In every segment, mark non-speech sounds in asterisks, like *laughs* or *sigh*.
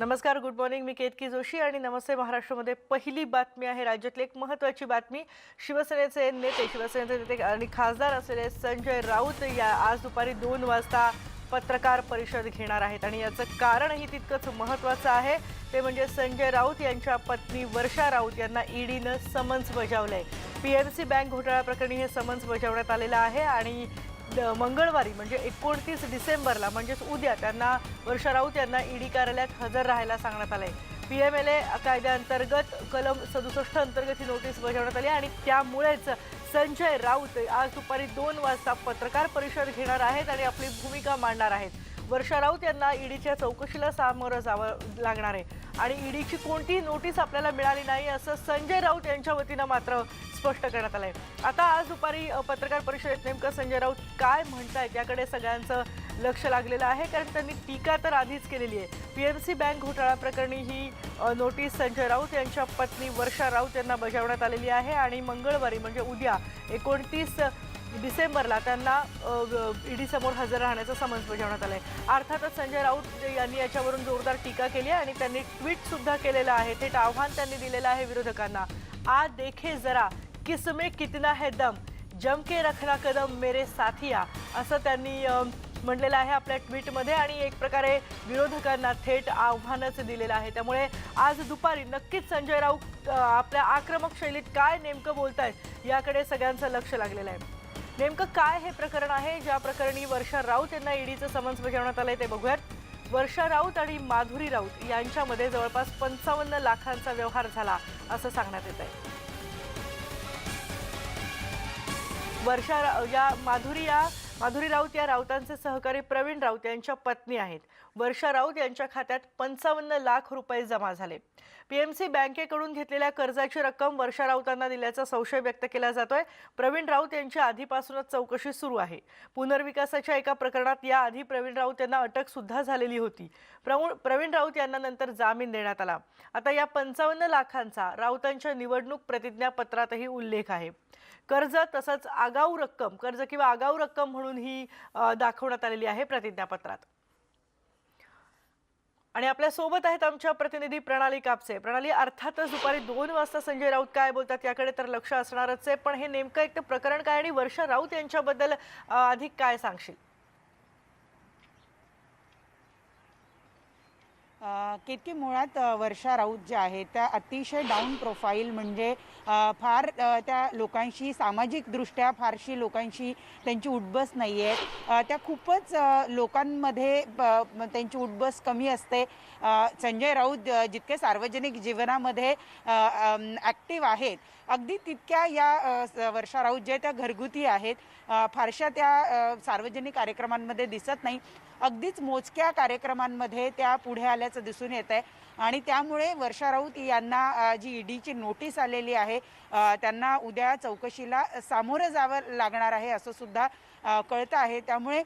नमस्कार good morning मी केतकी जोशी आणि नमस्ते महाराष्ट्रामध्ये. पहिली बातमी आहे राज्यातली एक महत्त्वाची बातमी. शिवसेनेचे नेते शिवसेनेचे नेते आणि खासदार असलेले संजय राऊत या आज दुपारी दोन वाजता पत्रकार परिषद घेणार आहेत. आणि याचं कारणही तितकंच महत्त्वाचं आहे. ते म्हणजे संजय राऊत यांच्या पत्नी वर्षा राऊत यांना ईडीनं समन्स बजावलं आहे पी एम सी बँक घोटाळा प्रकरणी हे समन्स बजावण्यात आलेलं आहे आणि मंगळवारी म्हणजे एकोणतीस डिसेंबरला म्हणजेच उद्या त्यांना वर्षा राऊत यांना ईडी कार्यालयात हजर राहायला सांगण्यात आलंय. पी एम एल ए कायद्याअंतर्गत कलम सदुसष्ट अंतर्गत ही नोटीस बजावण्यात आली आणि त्यामुळेच संजय राऊत आज दुपारी दोन वाजता पत्रकार परिषद घेणार आहेत आणि आपली भूमिका मांडणार आहेत. वर्षा राऊत यांना ईडीच्या चौकशीला सामोरं जावं लागणार आहे. आणि ईडीची कोणतीही नोटीस आपल्याला मिळाली नाही असं संजय राऊत यांच्या वतीनं मात्र स्पष्ट करण्यात आलं आहे आता आज दुपारी पत्रकार परिषदेत नेमकं संजय राऊत काय म्हणतायत याकडे सगळ्यांचं लक्ष लागलेलं आहे. कारण त्यांनी टीका तर आधीच केलेली आहे. पी एम सी बँक घोटाळा प्रकरणी ही नोटीस संजय राऊत यांच्या पत्नी वर्षा राऊत यांना बजावण्यात आलेली आहे. आणि मंगळवारी म्हणजे उद्या एकोणतीस डिसेंबरला त्यांना ईडी समोर हजर राहण्याचं समन्स बजावण्यात आहे अर्थातच संजय राऊत यांनी याच्यावरून जोरदार टीका केली आहे आणि त्यांनी ट्विट सुद्धा केलेलं आहे. थेट आव्हान त्यांनी दिलेलं आहे विरोधकांना. आ देखे जरा किसमे कितना है दम? जम के रखना कदम मेरे साथिया. असं त्यांनी म्हटलेलं आहे आपल्या ट्विटमध्ये आणि एक प्रकारे विरोधकांना थेट आव्हानच दिलेलं आहे. त्यामुळे आज दुपारी नक्कीच संजय राऊत आपल्या आक्रमक शैलीत काय नेमकं बोलत आहेत याकडे सगळ्यांचं लक्ष लागलेलं आहे. नेमकं काय हे प्रकरण आहे? ज्या प्रकरणी वर्षा राऊत यांना ईडीचं समन्स बजावण्यात आलंय ते बघूयात. वर्षा राऊत आणि माधुरी राऊत यांच्यामध्ये जवळपास पंचावन्न लाखांचा व्यवहार झाला असं सांगण्यात येत आहे वर्षा रा- या माधुरी या माधुरी राऊत या राऊतांचे सहकारी प्रवीण राऊत यांच्या पत्नी आहेत. वर्षा राऊत यांच्या खात्यात पंचावन्न लाख रुपये जमा झाले. पीएमसी बँकेकडून घेतलेल्या कर्जाची रक्कम वर्षा राऊतांना दिल्याचा संशय व्यक्त केला जातोय. प्रवीण राऊत यांची आधीपासूनच चौकशी सुरू आहे. पुनर्विकासाच्या एका प्रकरणात याआधी प्रवीण राऊत यांना अटक सुद्धा झालेली होती. प्रवीण प्रवीण राऊत यांना नंतर जामीन देण्यात आला. आता या पंचावन्न लाखांचा राऊतांच्या निवडणूक प्रतिज्ञापत्रातही उल्लेख आहे. कर्ज तसंच आगाऊ रक्कम कर्ज किंवा आगाऊ रक्कम म्हणून ही दाखवण्यात आलेली आहे प्रतिज्ञापत्रात. आणि आपल्यासोबत आहेत आमच्या प्रतिनिधी प्रणाली कापसे. प्रणाली अर्थातच दुपारी दोन वाजता संजय राऊत काय बोलतात याकडे तर लक्ष असणारच आहे. पण हे नेमकं एक प्रकरण काय आणि वर्षा राऊत यांच्याबद्दल अधिक काय सांगशील? केतकी मुळात वर्षा राऊत ज्या आहेत त्या अतिशय डाऊन प्रोफाईल म्हणजे फार त्या लोकांशी सामाजिकदृष्ट्या फारशी लोकांशी त्यांची उठबस नाही आहे त्या खूपच लोकांमध्ये त्यांची उठबस कमी असते. संजय राऊत जितके सार्वजनिक जीवनामध्ये ॲक्टिव्ह आहेत अगदी तितक्या या वर्षा राऊत ज्या त्या घरगुती आहेत. फारशा त्या सार्वजनिक कार्यक्रमांमध्ये दिसत नाही. अगदीच मोजक्या कार्यक्रमांमध्ये त्या पुढे आल्याचं दिसून येत आहे. आणि त्यामुळे वर्षा राऊत यांना जी ईडीची नोटीस आलेली आहे त्यांना उद्या चौकशीला सामोरं जावं लागणार आहे असं सुद्धा कळतं आहे. त्यामुळे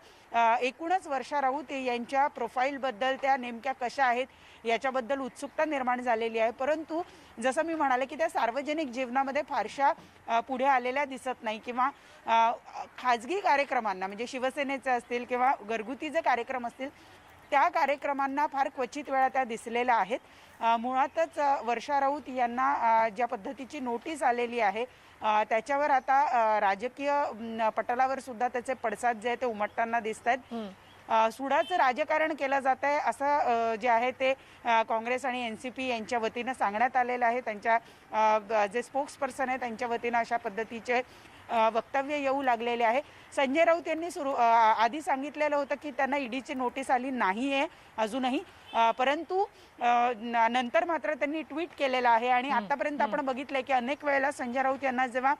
एकूणच वर्षा राऊत यांच्या प्रोफाईलबद्दल त्या नेमक्या कशा आहेत याच्याबद्दल उत्सुकता निर्माण झालेली आहे. परंतु जसं मी म्हणाले की त्या सार्वजनिक जीवनामध्ये फारशा पुढे आलेल्या दिसत नाही किंवा खाजगी कार्यक्रमांना म्हणजे शिवसेनेचे असतील किंवा घरगुती जे कार्यक्रम असतील त्या कार्यक्रमांना फार क्वचित वेळा त्या दिसलेल्या आहेत. मुळातच वर्षा राऊत यांना ज्या पद्धतीची नोटीस आलेली आहे त्याच्यावर आता राजकीय पटलावर सुद्धा त्याचे पडसाद जे आहे ते उमटताना दिसत आहेत. सुडाचं राजकारण केलं जात आहे असं जे आहे ते काँग्रेस आणि एन सी पी यांच्या वतीनं सांगण्यात आलेलं आहे. त्यांच्या जे स्पोक्स पर्सन आहे त्यांच्या वतीनं अशा पद्धतीचे वक्तव्य येऊ लागलेले आहे. संजय राऊत यांनी सुरू आधी सांगितलेलं होतं की त्यांना ईडीची नोटीस आली नाही आहे अजूनही परंतु नंतर मात्र त्यांनी ट्विट केलेलं आहे. आणि आतापर्यंत आपण बघितलंय की अनेक वेळेला संजय राऊत यांना जेव्हा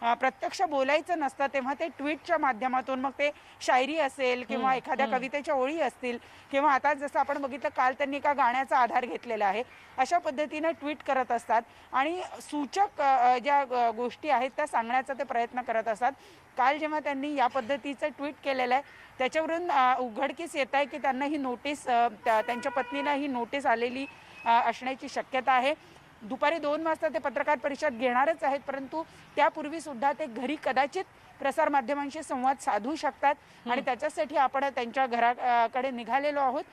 प्रत्यक्ष बोलायचं नसतं तेव्हा ते ट्विटच्या माध्यमातून मग ते शायरी असेल किंवा एखाद्या कवितेच्या ओळी असतील किंवा आता जसं आपण बघितलं काल त्यांनी एका गाण्याचा आधार घेतलेला आहे अशा पद्धतीनं ट्विट करत असतात. आणि सूचक ज्या गोष्टी आहेत त्या सांगण्याचा ते प्रयत्न करत असतात. काल जेव्हा त्यांनी या पद्धतीचं ट्विट केलेलं आहे त्याच्यावरून उघडकीस येत आहे की त्यांना ही नोटीस त्यांच्या पत्नीला ही नोटीस आलेली असण्याची शक्यता आहे. दुपारी दोन वाजता ते पत्रकार परिषद घेणारच आहेत परंतु त्यापूर्वी सुद्धा ते घरी कदाचित प्रसारमाध्यमांशी संवाद साधू शकतात आणि त्याच्यासाठी आपण त्यांच्या घराकडे निघालेलो आहोत.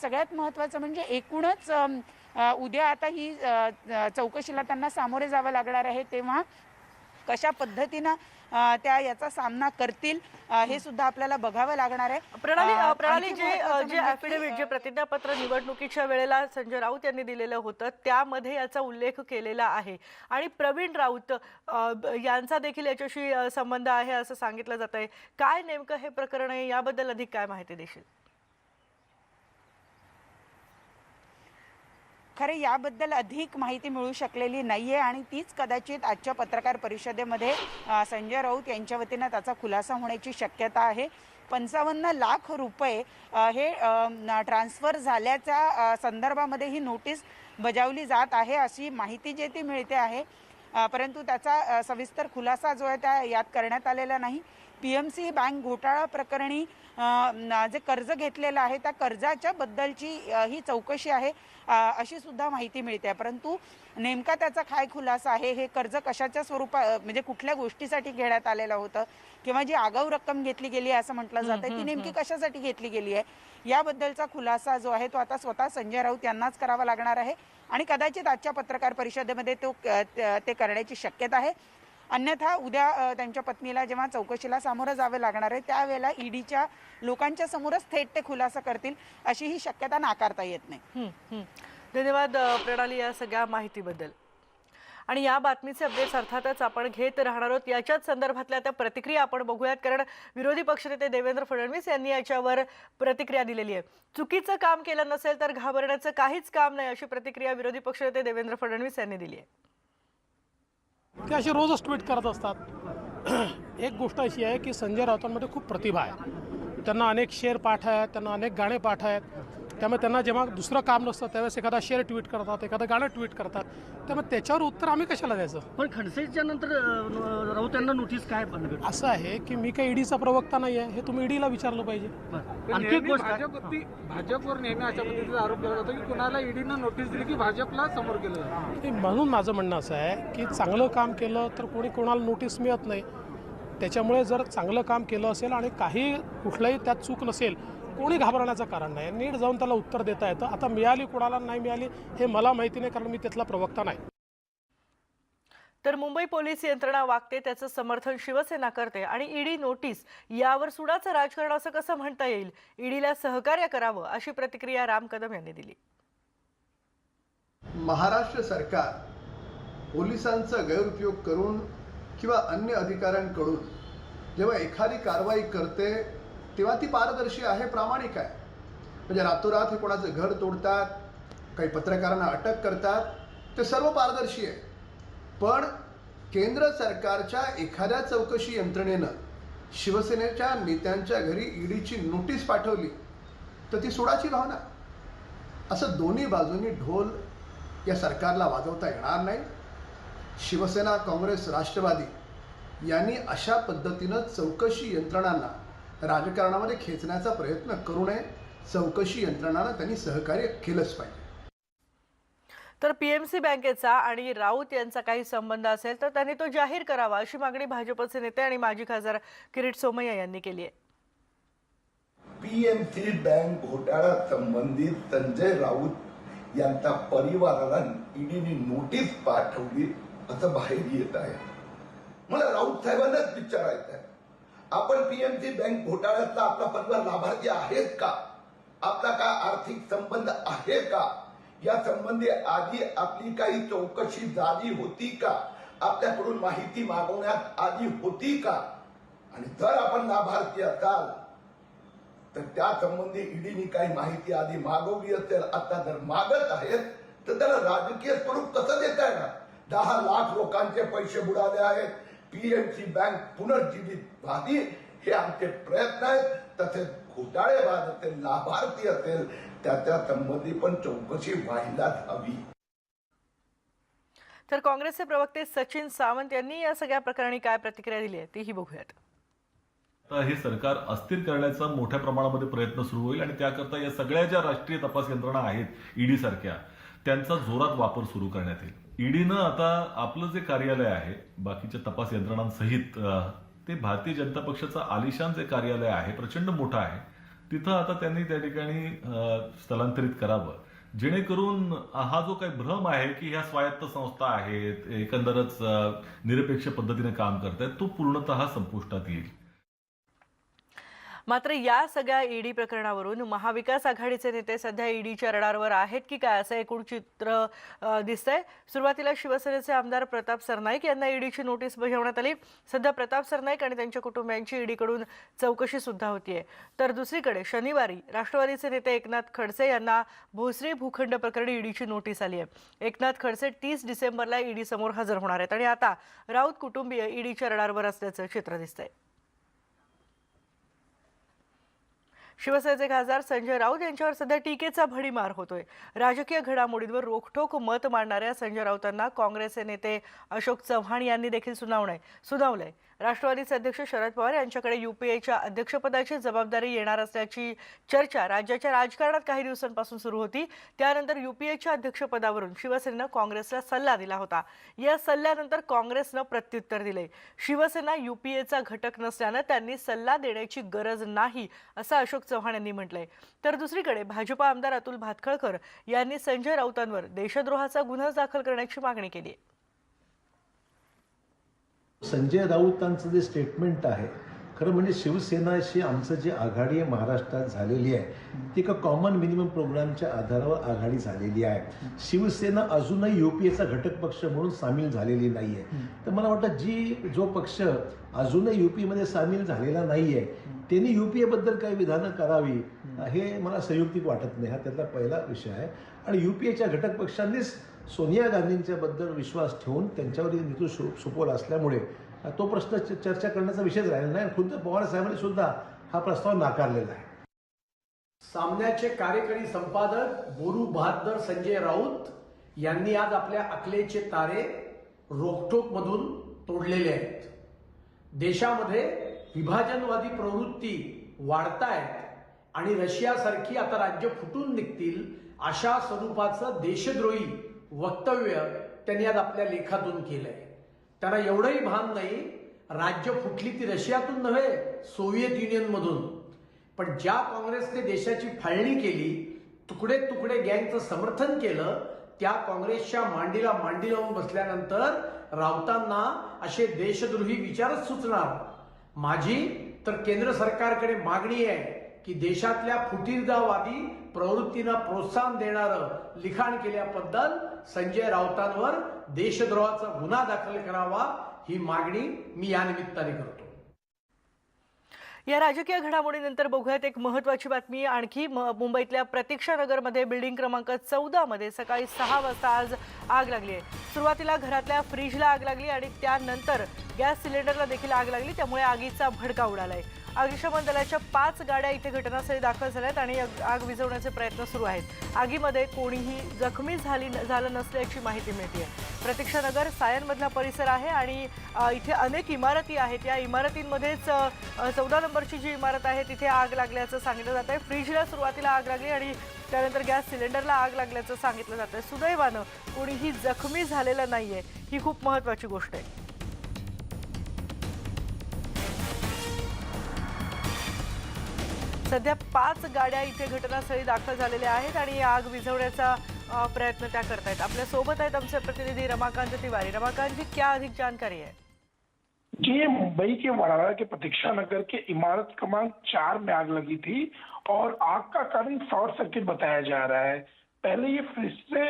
सगळ्यात महत्त्वाचं म्हणजे एकूणच उद्या आता ही चौकशीला त्यांना सामोरे जावं लागणार आहे तेव्हा कशा पद्धतीनं त्या याचा सामना करतील. हे सुद्धा आपल्याला बघावं लागणार आहे. प्रणाली प्रणाली जे जे म्हणजे ॲफिडेव्हिट जे प्रतिज्ञापत्र निवडणुकीच्या वेळेला संजय राऊत यांनी दिलेलं होतं त्यामध्ये याचा उल्लेख केलेला आहे. आणि प्रवीण राऊत यांचा देखील याच्याशी संबंध आहे असं सांगितलं जात आहे काय नेमकं हे प्रकरण आहे? याबद्दल अधिक काय माहिती देशील? खरं याबद्दल अधिक माहिती मिळू शकलेली नाही आहे आणि तीच कदाचित आजच्या पत्रकार परिषदेमध्ये संजय राऊत यांच्या वतीनं त्याचा खुलासा होण्याची शक्यता आहे. पंचावन्न लाख रुपये हे ट्रान्स्फर ट्रान्सफर झाल्याच्या संदर्भामध्ये ही नोटीस बजावली जात आहे अशी माहिती जे ती मिळते आहे. परंतु त्याचा सविस्तर खुलासा जो आहे त्या यात करण्यात आलेला नाही. पी एम सी बँक घोटाळा प्रकरणी जे कर्ज घेतलेलं आहे त्या कर्जाच्या बद्दलची ही चौकशी आहे अशी सुद्धा माहिती मिळते. परंतु नेमका त्याचा काय खुलासा आहे हे कर्ज कशाच्या स्वरूपात म्हणजे कुठल्या गोष्टीसाठी घेण्यात आलेलं होतं किंवा जी आगाऊ रक्कम घेतली गेली आहे असं म्हटलं जातं ती नेमकी कशासाठी घेतली गेली आहे? याबद्दलचा खुलासा जो आहे तो आता स्वतः संजय राऊत यांनाच करावा लागणार आहे आणि कदाचित आजच्या पत्रकार परिषदेमध्ये त- ते करण्याची शक्यता आहे. अन्यथा उद्या त्यांच्या पत्नीला जेव्हा चौकशीला सामोरं जावं लागणार आहे त्यावेळेला ईडीच्या लोकांच्या समोरच थेट ते खुलासा करतील अशी ही शक्यता नाकारता येत नाही. धन्यवाद प्रणाली या सगळ्या माहितीबद्दल. आणि या बातमीचे अपडेट्स अर्थातच आपण घेत राहणार आहोत. याच्याच संदर्भातल्या त्या प्रतिक्रिया आपण बघूयात कारण विरोधी पक्षनेते देवेंद्र फडणवीस यांनी याच्यावर प्रतिक्रिया दिलेली आहे. चुकीचं काम केलं नसेल तर घाबरण्याचं काहीच काम नाही अशी प्रतिक्रिया विरोधी पक्षनेते देवेंद्र फडणवीस यांनी दिली आहे. ते असे रोजच ट्विट करत असतात. *clears throat* एक गोष्ट अशी आहे की संजय राऊतांमध्ये खूप प्रतिभा आहे. त्यांना अनेक शेर पाठ आहेत त्यांना अनेक गाणे पाठ आहेत. त्यामुळे त्यांना जेव्हा दुसरं काम नसतं त्यावेळेस एखादा शेर ट्विट करतात एखादं गाणं ट्विट करतात. त्यामुळे त्याच्यावर उत्तर आम्ही कशाला द्यायचं? पण खडसेच्या नंतर राऊत यांना नोटीस काय असं आहे की मी काही ईडीचा प्रवक्ता नाही आहे हे तुम्ही ईडीला विचारलं पाहिजे. आणखी गोष्ट भाजपवर नेहमी अशा पद्धतीचा आरोप केला जातो की कुणाला ईडीनं नोटीस दिली की भाजपला समोर केलं म्हणून माझं म्हणणं असं आहे की चांगलं काम केलं तर कोणी कोणाला नोटीस मिळत नाही. त्याच्यामुळे जर चांगलं काम केलं असेल आणि काही कुठलंही त्यात चूक नसेल कोणी घाबरण्याचं कारण नाही. नीट जाऊन त्याला उत्तर देता येतं. आता मिळाली कोणाला नाही मिळाली हे मला माहिती नाही कारण मी तिथला प्रवक्ता नाही. तर मुंबई पोलीस यंत्रणा वागते त्याचं समर्थन शिवसेना करते आणि ईडी नोटीस यावर सुडाचं राजकारण असं कसं म्हणता येईल? ईडीला सहकार्य करावं अशी प्रतिक्रिया राम कदम यांनी दिली. महाराष्ट्र सरकार पोलिसांचा गैरउपयोग करून किंवा अन्य अधिकाऱ्यांकडून जेव्हा एखादी कारवाई करते तेव्हा ती पारदर्शी आहे प्रामाणिक आहे. म्हणजे रातोरात हे कोणाचं घर तोडतात काही पत्रकारांना अटक करतात ते सर्व पारदर्शी आहे. पण केंद्र सरकारच्या एखाद्या चौकशी यंत्रणेनं शिवसेनेच्या नेत्यांच्या घरी ईडीची नोटीस पाठवली तर ती सोडाची भावना. असं दोन्ही बाजूंनी ढोल या सरकारला वाजवता येणार नाही. शिवसेना काँग्रेस राष्ट्रवादी यांनी अशा पद्धतीनं चौकशी यंत्रणांना राजकारणामध्ये खेचण्याचा प्रयत्न करू नये. चौकशी यंत्रणांना त्यांनी सहकार्य केलंच पाहिजे. तर पीएमसी बँकेचा आणि राऊत यांचा काही संबंध असेल तर त्यांनी तो जाहीर करावा अशी मागणी भाजपचे नेते आणि माजी खासदार किरीट सोमय्या यांनी केली आहे. पीएमसी बँक घोटाळा संबंधित संजय राऊत यांच्या परिवाराला ईडीने नोटीस पाठवली असं बाहेर येत आहे. मला राऊत साहेबांनाच विचारायचं आहे आपण पीएमसी बँक घोटाळ्यातला आपला परिवार लाभार्थी आहेत का? आपला काय आर्थिक संबंध आहे का? या संबंधी आधी आपली काही चौकशी झाली होती का? आपल्याकडून माहिती मागवण्यात आली होती का? आणि जर आपण लाभार्थी असाल तर त्या संबंधी ईडीनी काही माहिती आधी मागवली असेल आता जर मागत आहेत तर त्याला राजकीय स्वरूप कसं देता येणार? दहा लाख लोकांचे पैसे बुडाले आहेत पीएमसी बँक पुनर्जीवित व्हावी हे आमचे प्रयत्न आहेत. तसेच घोटाळेबाज असेल लाभार्थी असेल त्याच्या संबंधी पण चौकशी व्हायलाच हवी. तर काँग्रेसचे प्रवक्ते सचिन सावंत यांनी या सगळ्या प्रकरणी काय प्रतिक्रिया दिली आहे तीही बघूयात. आता हे सरकार अस्थिर करण्याचा मोठ्या प्रमाणामध्ये प्रयत्न सुरू होईल आणि त्याकरता या सगळ्या ज्या राष्ट्रीय तपास यंत्रणा आहेत ईडी सारख्या त्यांचा जोरात वापर सुरू करण्यात येईल. ईडीनं आता आपलं जे कार्यालय आहे बाकीच्या तपास यंत्रणांसहित ते भारतीय जनता पक्षाचं आलिशान जे कार्यालय आहे प्रचंड मोठं आहे तिथं आता त्यांनी त्या ठिकाणी स्थलांतरित करावं. जेणेकरून हा जो काही भ्रम आहे की ह्या स्वायत्त संस्था आहेत एकंदरच निरपेक्ष पद्धतीने काम करतायत तो पूर्णतः संपुष्टात येईल. मात्र या सगळ्या ईडी प्रकरणावरून महाविकास आघाडीचे नेते सध्या ईडीच्या रडारवर आहेत की काय असं एकूण चित्र दिसतंय. सुरुवातीला शिवसेनेचे आमदार प्रताप सरनाईक यांना ईडीची नोटीस बजावण्यात आली. सध्या प्रताप सरनाईक आणि त्यांच्या कुटुंबियांची ईडीकडून चौकशी सुद्धा होतीये. तर दुसरीकडे शनिवारी राष्ट्रवादीचे नेते एकनाथ खडसे यांना भोसरी भूखंड प्रकरणी ईडीची नोटीस आली आहे. एकनाथ खडसे तीस डिसेंबरला ईडी समोर हजर होणार आहेत आणि आता राऊत कुटुंबीय ईडीच्या रडारवर असल्याचं चित्र दिसतंय. शिवसेनेचे खासदार संजय राऊत यांच्यावर सध्या टीकेचा भडीमार होतोय. राजकीय घडामोडींवर रोखठोक मत मांडणाऱ्या संजय राऊतांना काँग्रेसचे नेते अशोक चव्हाण यांनी देखील सुनावणं सुनावलंय. राष्ट्रवादीचे अध्यक्ष शरद पवार यांच्याकडे युपीएच्या अध्यक्षपदाची जबाबदारी येणार असल्याची चर्चा राज्याच्या राजकारणात काही दिवसांपासून सुरू होती. त्यानंतर युपीएच्या अध्यक्षपदावरून शिवसेनेनं काँग्रेसला सल्ला दिला होता. या सल्ल्यानंतर काँग्रेसनं प्रत्युत्तर दिले. शिवसेना युपीएचा घटक नसल्यानं त्यांनी सल्ला देण्याची गरज नाही असं अशोक चव्हाण यांनी म्हटलंय. तर दुसरीकडे भाजपा आमदार अतुल भातखळकर यांनी संजय राऊतांवर देशद्रोहाचा गुन्हा दाखल करण्याची मागणी केली आहे संजय राऊतांचं जे स्टेटमेंट आहे खरं म्हणजे शिवसेनाशी आमचं जे आघाडी आहे महाराष्ट्रात झालेली आहे ती एका कॉमन मिनिमम प्रोग्रामच्या आधारावर आघाडी झालेली आहे. शिवसेना अजूनही युपीएचा घटक पक्ष म्हणून सामील झालेली नाही आहे तर मला वाटतं जी जो पक्ष अजूनही युपीमध्ये सामील झालेला नाही आहे त्यांनी युपीएबद्दल काही विधानं करावी हे मला संयुक्तिक वाटत नाही. हा त्यातला पहिला विषय आहे. आणि युपीएच्या घटक पक्षांनीच सोनिया गांधींच्याबद्दल विश्वास ठेवून त्यांच्यावर नेतृत्व सो सोपवलं असल्यामुळे तो प्रश्न च- चर्चा करण्याचा विषयच राहिला नाही. खुद्द पवार साहेबांनी सुद्धा हा प्रस्ताव नाकारलेला आहे. सामन्याचे कार्यकारी संपादक बोरू बहादर संजय राऊत यांनी आज आपल्या अकलेचे तारे रोखठोक मधून तोडलेले आहेत. देशामध्ये विभाजनवादी प्रवृत्ती वाढतायत आणि रशियासारखी आता राज्य फुटून निघतील अशा स्वरूपाचं देशद्रोही वक्तव्य त्यांनी आज आपल्या लेखातून केलंय. त्यांना एवढंही भान नाही राज्य फुटली ती रशियातून नव्हे सोव्हिएत युनियनमधून. पण ज्या काँग्रेसने देशाची फाळणी केली तुकडे तुकडे गँगचं समर्थन केलं त्या काँग्रेसच्या मांडीला मांडी लावून बसल्यानंतर राऊतांना असे देशद्रोही विचारच सुचणार. माझी तर केंद्र सरकारकडे मागणी आहे की देशातल्या फुटीरदावादी प्रवृत्तींना प्रोत्साहन देणारं लिखाण केल्याबद्दल संजय राऊतांवर देशद्रोहाचा गुन्हा दाखल करावा ही मागणी मी या निमित्ताने करतो. या राजकीय घडामोडीनंतर बघूयात एक महत्वाची बातमी. आणखी म- मुंबईतल्या प्रतीक्षानगरमध्ये बिल्डिंग क्रमांक चौदा मध्ये सकाळी सहा वाजता आज आग लागली आहे. सुरुवातीला घरातल्या फ्रीजला आग लागली आणि त्यानंतर गॅस सिलेंडरला देखील आग लागली. त्यामुळे आगीचा भडका उडालाय. अग्निशमन दलाच्या पाच गाड्या इथे घटनास्थळी दाखल झाल्यात आणि आग- विझवण्याचे प्रयत्न सुरू आहेत. आगीमध्ये कोणीही जखमी झाली झालं नसल्याची माहिती मिळते प्रतीक्षानगर सायनमधला परिसर आहे आणि इथे अनेक इमारती आहेत. या इमारतींमध्येच चौदा नंबरची जी इमारत आहे तिथे आग लागल्याचं सांगितलं जात आहे. फ्रीजला सुरुवातीला आग लागली आणि त्यानंतर गॅस सिलेंडरला आग लागल्याचं सांगितलं जात आहे. सुदैवानं कोणीही जखमी झालेलं नाही आहे ही खूप महत्त्वाची गोष्ट आहे. सध्या पाच गाड्या इथे घटनास्थळी दाखल झालेल्या आहेत आणि आग विझवण्याचा प्रयत्न त्या करतायत. आपल्या सोबत आहेत आमचे प्रतिनिधी रमाकांत तिवारी. रमाकांत जी क्या अधिक जानकारी है? ये मुंबई के वडाला के प्रतीक्षा नगर के इमारत क्रमांक चार में आग लगी थी और आग का कारण शॉर्ट सर्किट बताया जा रहा है। पहले ये फ्रिज से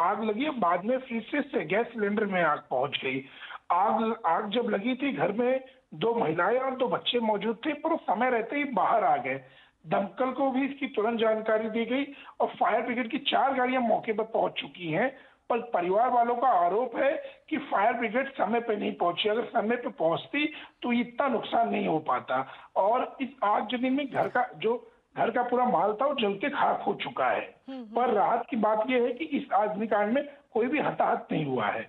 आग लगी, बाद में फ्रिज से गैस सिलेंडर में आग पहुँच गई। आग आग जब लगी थी घर में दो महिलाएँ और दो बच्चे मौजूद थे पर समय रहते ही बाहर आ गए। दमकल को भी इसकी तुरंत जानकारी दी गई और फायर ब्रिगेड की चार गाड़ियाँ मौके पर पहुँच चुकी हैं पर परिवार वालों का आरोप है कि फायर ब्रिगेड समय पर नहीं पहुँची। अगर समय पर पहुँचती तो इतना नुकसान नहीं हो पाता। और इस आगजनी में घर का जो घर का पूरा माल था वो जलते खाक हो चुका है। पर राहत की बात यह है कि इस अग्निकांड में कोई भी हताहत नहीं हुआ है।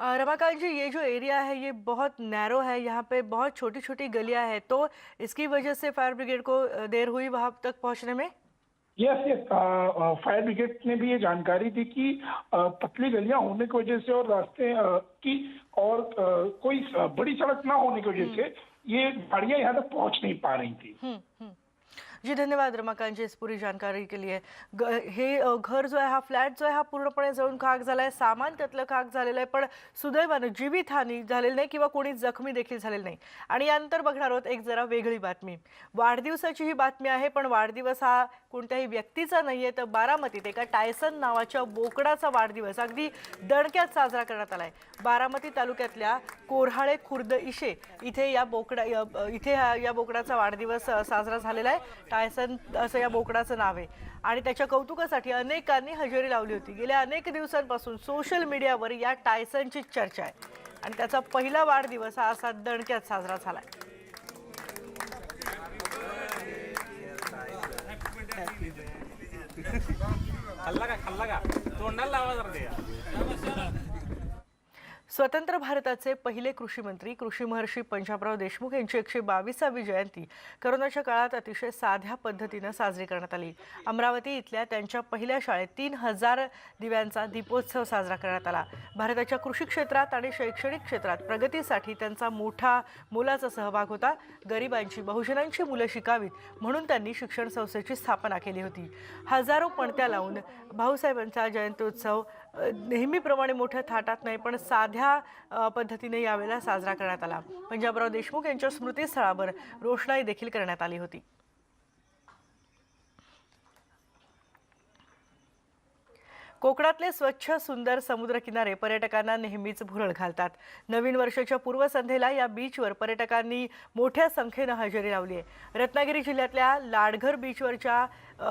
रमाकांत जी ये जो एरिया है ये बहुत नैरो है यहाँ पे बहुत छोटी छोटी गलियाँ हैं तो इसकी वजह से फायर ब्रिगेड को देर हुई वहाँ तक पहुँचने में? यस यस फायर ब्रिगेड ने भी ये जानकारी दी कि पतली गलियाँ होने की वजह से और रास्ते की और कोई बड़ी सड़क ना होने की वजह से ये गाड़ियाँ यहाँ तक पहुँच नहीं पा रही थी। हम्म, हम्म. जी धन्यवाद रमाकांत पुरी इस पूरी जानकारी के लिए. ग हे घर जो आहे हा फ्लॅट जो आहे हा पूर्णपणे जळून खाक झाला आहे सामान त्यातलं खाक झालेलं आहे पण सुदैवानं जीवितहानी झालेली नाही किंवा कोणी जखमी देखील झालेलं नाही. आणि यानंतर बघणार आहोत एक जरा वेगळी बातमी. वाढदिवसाची ही बातमी आहे पण वाढदिवस हा कोणत्याही व्यक्तीचा नाही आहे तर बारामतीत एका टायसन नावाच्या बोकडाचा वाढदिवस अगदी दणक्यात साजरा करण्यात आला आहे बारामती तालुक्यातल्या कोरहाळे खुर्द इशे इथे या बोकडा इथे या बोकडाचा वाढदिवस साजरा झालेला आहे. टायसन असं या बोकडाचं नाव आहे. आणि त्याच्या कौतुकासाठी अनेकांनी हजेरी लावली होती. गेल्या अनेक दिवसांपासून सोशल मीडियावर या टायसनचीच चर्चा आहे. आणि त्याचा पहिला वाढदिवस हा असा दणक्यात साजरा झाला आहे खाल्ला का? खाल्ला का? तोंडाला लावा जरा स्वतंत्र भारताचे पहिले कृषी मंत्री कृषी महर्षी पंजाबराव देशमुख यांची एकशे बावीसावी जयंती करोनाच्या काळात अतिशय साध्या पद्धतीनं साजरी करण्यात आली. अमरावती इथल्या त्यांच्या पहिल्या शाळेत तीन हजार दिव्यांचा दीपोत्सव साजरा करण्यात आला. भारताच्या कृषी क्षेत्रात आणि शैक्षणिक क्षेत्रात प्रगतीसाठी त्यांचा मोठा मोलाचा सहभाग होता. गरिबांची बहुजनांची मुलं शिकावीत म्हणून त्यांनी शिक्षण संस्थेची स्थापना केली होती. हजारो पणत्या लावून भाऊसाहेबांचा जयंत्योत्सव नेहमीप्रमाणे मोठ्या थाटात नाही पण साध्या पद्धतीने यावेळेला साजरा करण्यात आला. पंजाबराव देशमुख यांच्या स्मृतीस्थळावर रोषणाई देखील करण्यात आली होती. कोकणातले स्वच्छ सुंदर समुद्रकिनारे पर्यटकांना नेहमीच भुरळ घालतात. नवीन वर्षाच्या पूर्वसंध्येला या बीचवर पर्यटकांनी मोठ्या संख्येनं हजेरी लावली आहे. रत्नागिरी जिल्ह्यातल्या लाडघर बीचवरच्या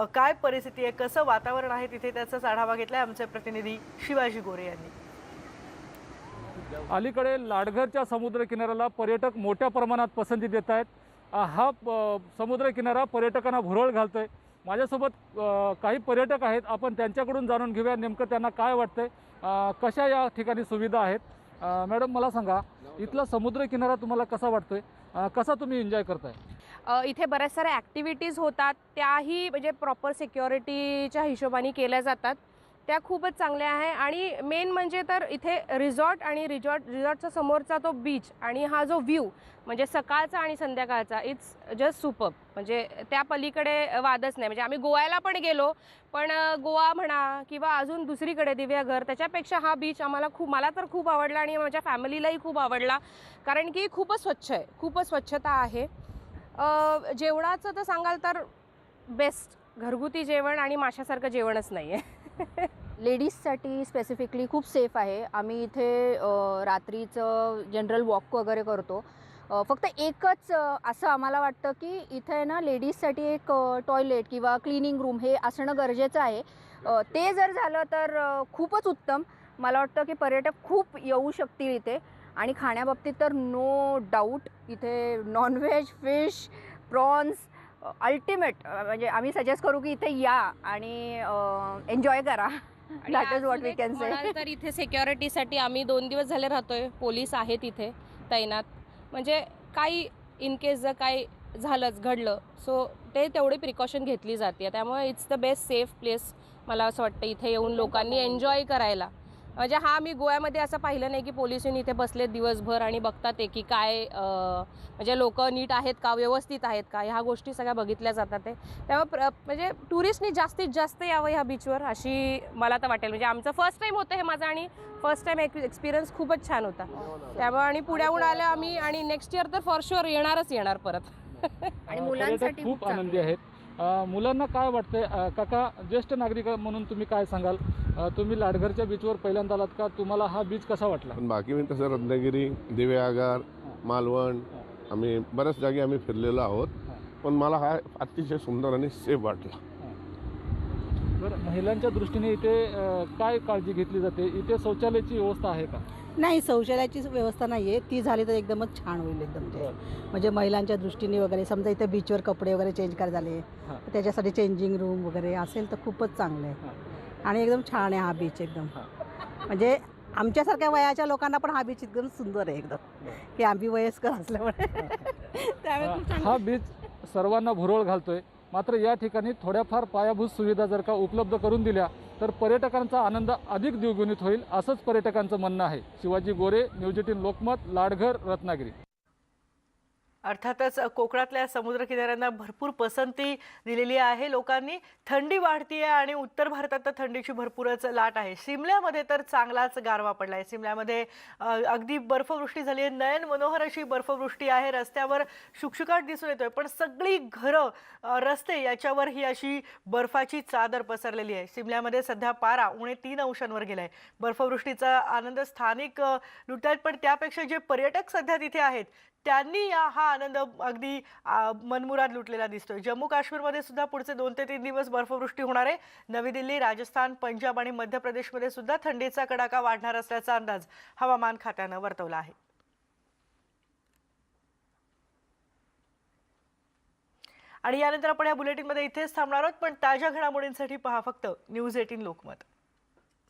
काय परिस्थिती आहे? कसं वातावरण आहे तिथे? त्याचाच आढावा घेतलाय आमचे प्रतिनिधी शिवाजी गोरे यांनी. अलीकडे लाडघरच्या समुद्रकिनाऱ्याला पर्यटक मोठ्या प्रमाणात पसंती देत आहेत. हा प- समुद्रकिनारा पर्यटकांना भुरळ घालतोय. माझ्यासोबत काही पर्यटक आहेत. आपण त्यांच्याकडून जाणून घेऊया नेमकं त्यांना काय वाटतंय. कशा या ठिकाणी सुविधा आहेत? मॅडम मला सांगा इथला समुद्रकिनारा तुम्हाला कसा वाटतोय? कसा तुम्ही एन्जॉय करताय? इथे बऱ्याच साऱ्या ॲक्टिव्हिटीज होतात. त्याही म्हणजे प्रॉपर सिक्युरिटीच्या हिशोबाने केल्या जातात. त्या खूपच चांगल्या आहे. आणि मेन म्हणजे तर इथे रिझॉर्ट आणि रिझॉर्ट रिझॉर्टचा समोरचा तो बीच आणि हा जो व्ह्यू म्हणजे सकाळचा आणि संध्याकाळचा इट्स जस्ट सुपर म्हणजे त्या पलीकडे वादच नाही. म्हणजे आम्ही गोव्याला पण गेलो पण गोवा म्हणा किंवा अजून दुसरीकडे दिव्याघर त्याच्यापेक्षा हा बीच आम्हाला खूप मला तर खूप आवडला आणि माझ्या फॅमिलीलाही खूप आवडला. कारण की खूपच स्वच्छ आहे. खूपच स्वच्छता आहे. जेवणाचं तर सांगाल तर बेस्ट घरगुती जेवण आणि माशासारखं जेवणच नाही आहे *laughs* लेडीजसाठी स्पेसिफिकली खूप सेफ आहे. आम्ही इथे रात्रीचं जनरल वॉक वगैरे करतो. फक्त एकच असं आम्हाला वाटतं की इथे ना लेडीजसाठी एक टॉयलेट किंवा क्लिनिंग रूम हे असणं गरजेचं आहे. ते जर झालं तर खूपच उत्तम. मला वाटतं की पर्यटक खूप येऊ शकतील इथे. आणि खाण्याबाबतीत तर नो डाऊट इथे non veg fish prawns ultimate म्हणजे आम्ही सजेस्ट करू की इथे या आणि एन्जॉय करा. That is what we can say तर इथे सिक्युरिटीसाठी आम्ही दोन दिवस झाले राहतोय. पोलीस आहेत इथे तैनात. म्हणजे काही इन केस जर काही झालंच घडलं सो ते तेवढी प्रिकॉशन घेतली जाते. त्यामुळे it's the best safe place मला असं वाटतं इथे येऊन लोकांनी एन्जॉय करायला. म्हणजे हा मी गोव्यामध्ये असं पाहिलं नाही की पोलीस येऊन इथे बसले दिवसभर आणि बघतात आहे की काय म्हणजे लोक नीट आहेत का व्यवस्थित आहेत का ह्या गोष्टी सगळ्या बघितल्या जातात आहे त्यामुळे प्र म्हणजे टुरिस्टनी जास्तीत जास्त यावं ह्या बीचवर अशी मला तर वाटेल. म्हणजे आमचं फर्स्ट टाईम होतं हे माझं आणि फर्स्ट टाईम एक्सपिरियन्स खूपच छान होता. त्यामुळे आणि पुण्याहून आलं आम्ही आणि नेक्स्ट इयर तर फॉर शुअर येणारच येणार परत. *laughs* आणि मुलांसाठी खूप आनंदी आहेत. मुलांना काय वाटतंय? काका ज्येष्ठ नागरिक म्हणून तुम्ही काय सांगाल? तुम्ही लाडघरच्या बीचवर पहिल्यांदा आलात का? तुम्हाला हा बीच कसा वाटला? पण बाकी मी तसं रत्नागिरी दिव्यागार मालवण आम्ही बऱ्याच जागी आम्ही फिरलेलो आहोत. पण मला हा अतिशय सुंदर आणि सेफ वाटला. बरं महिलांच्या दृष्टीने इथे अ, काय काळजी घेतली जाते? इथे शौचालयाची व्यवस्था आहे का? नाही शौचालयाची व्यवस्था नाही आहे ती झाली तर एकदमच छान होईल एकदम ते. म्हणजे महिलांच्या दृष्टीने वगैरे समजा इथे बीचवर कपडे वगैरे चेंज करायला झाले हां. तर त्याच्यासाठी चेंजिंग रूम वगैरे असेल तर खूपच चांगलं आहे. आणि एकदम छान आहे हा बीच एकदम. म्हणजे आमच्यासारख्या वयाच्या लोकांना पण हा बीच एकदम सुंदर आहे एकदम. की आम्ही वयस्कर असल्यामुळे. *laughs* त्यामुळे हा बीच सर्वांना भुरळ घालतोय. मात्र या ठिकाणी थोड्याफार पायाभूत सुविधा जर का उपलब्ध करून दिल्या तर पर्यटकांचा आनंद अधिक द्विगुणित होईल असंच पर्यटकांचं म्हणणं आहे. Shivaji Gore news eighteen Lokmat Ladghar Ratnagiri. अर्थातच कोकणातल्या समुद्र किनाऱ्यांना भरपूर पसंती दिलेली आहे लोकांनी. थंडी वाढतीये आणि उत्तर भारतात तर थंडीची भरपूरच लाट आहे. शिमल्यामध्ये तर चांगलाच गारवा पडला आहे शिमल्यामध्ये अगदी बर्फवृष्टी झाली आहे नयन मनोहर अशी बर्फवृष्टी आहे. रस्त्यावर शुकशुकाट दिसून येतोय. पण सगळी घरं रस्ते याच्यावर ही अशी बर्फाची चादर पसरलेली आहे. शिमल्यामध्ये सध्या पारा उणे तीन अंशांवर गेलाय. बर्फवृष्टीचा आनंद स्थानिक लुटत पण त्यापेक्षा जे पर्यटक सध्या तिथे आहेत त्यांनी या हा आनंद अगदी मनमुराद लुटलेला दिसतोय. जम्मू काश्मीरमध्ये सुद्धा पुढचे दोन ते तीन दिवस बर्फवृष्टी होणार आहे. नवी दिल्ली राजस्थान पंजाब आणि मध्य प्रदेशमध्ये सुद्धा थंडीचा कडाका वाढणार असल्याचा अंदाज हवामान खात्यानं वर्तवला आहे. आणि यानंतर आपण या बुलेटिनमध्ये इथेच थांबणार आहोत पण ताज्या घडामोडींसाठी पहा फक्त न्यूज एटीन लोकमत.